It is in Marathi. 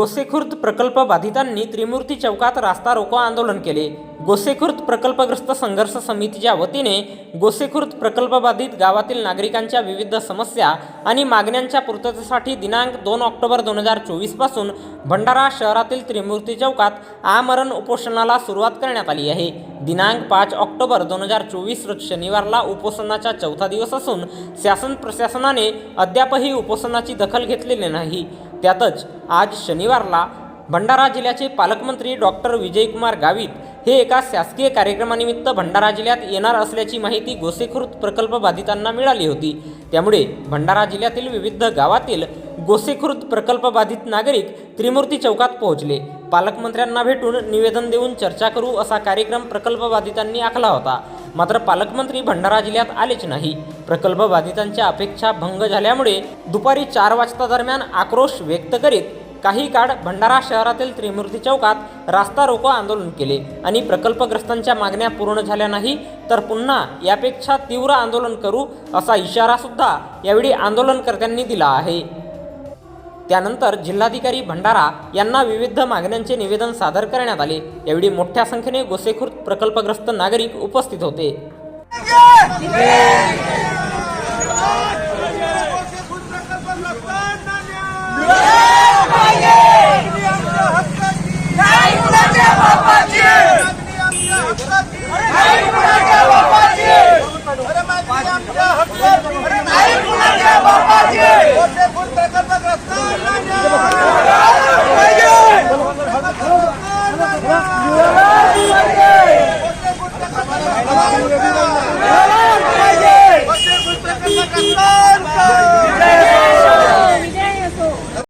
गोसेखुर्द प्रकल्प बाधितांनी त्रिमूर्ती चौकात रास्ता रोको आंदोलन केले. गोसेखुर्द प्रकल्पग्रस्त संघर्ष समितीच्या वतीने गोसेखुर्द प्रकल्पबाधित गावातील नागरिकांच्या विविध समस्या आणि मागण्यांच्या पूर्ततेसाठी दिनांक दोन ऑक्टोबर दोन हजार चोवीसपासून भंडारा शहरातील त्रिमूर्ती चौकात आमरण उपोषणाला सुरुवात करण्यात आली आहे. दिनांक पाच ऑक्टोबर दोन हजार चोवीस रोज शनिवारला उपोषणाचा चौथा दिवस असून शासन प्रशासनाने अद्यापही उपोषणाची दखल घेतलेली नाही. त्यातच आज शनिवारला भंडारा जिल्ह्याचे पालकमंत्री डॉक्टर विजयकुमार गावित हे एका शासकीय कार्यक्रमानिमित्त भंडारा जिल्ह्यात येणार असल्याची माहिती गोसेखुर्द प्रकल्प बाधितांना मिळाली होती. त्यामुळे भंडारा जिल्ह्यातील विविध गावातील गोसेखुर्द प्रकल्प बाधित नागरिक त्रिमूर्ती चौकात पोहोचले. पालकमंत्र्यांना भेटून निवेदन देऊन चर्चा करू असा कार्यक्रम प्रकल्प बाधितांनी आखला होता. मात्र पालकमंत्री भंडारा जिल्ह्यात आलेच नाही. प्रकल्प बाधितांच्या अपेक्षा भंग झाल्यामुळे दुपारी चार वाजता दरम्यान आक्रोश व्यक्त करीत काही काळ भंडारा शहरातील त्रिमूर्ती चौकात रास्ता रोको आंदोलन केले आणि प्रकल्पग्रस्तांच्या मागण्या पूर्ण झाल्या नाही तर पुन्हा यापेक्षा तीव्र आंदोलन करू असा इशारासुद्धा यावेळी आंदोलनकर्त्यांनी दिला आहे. त्यानंतर जिल्हाधिकारी भंडारा यांना विविध मागण्यांचे निवेदन सादर करण्यात आले. एवढी मोठ्या संख्येने गोसेखुर्द प्रकल्पग्रस्त नागरिक उपस्थित होते. पाहिजे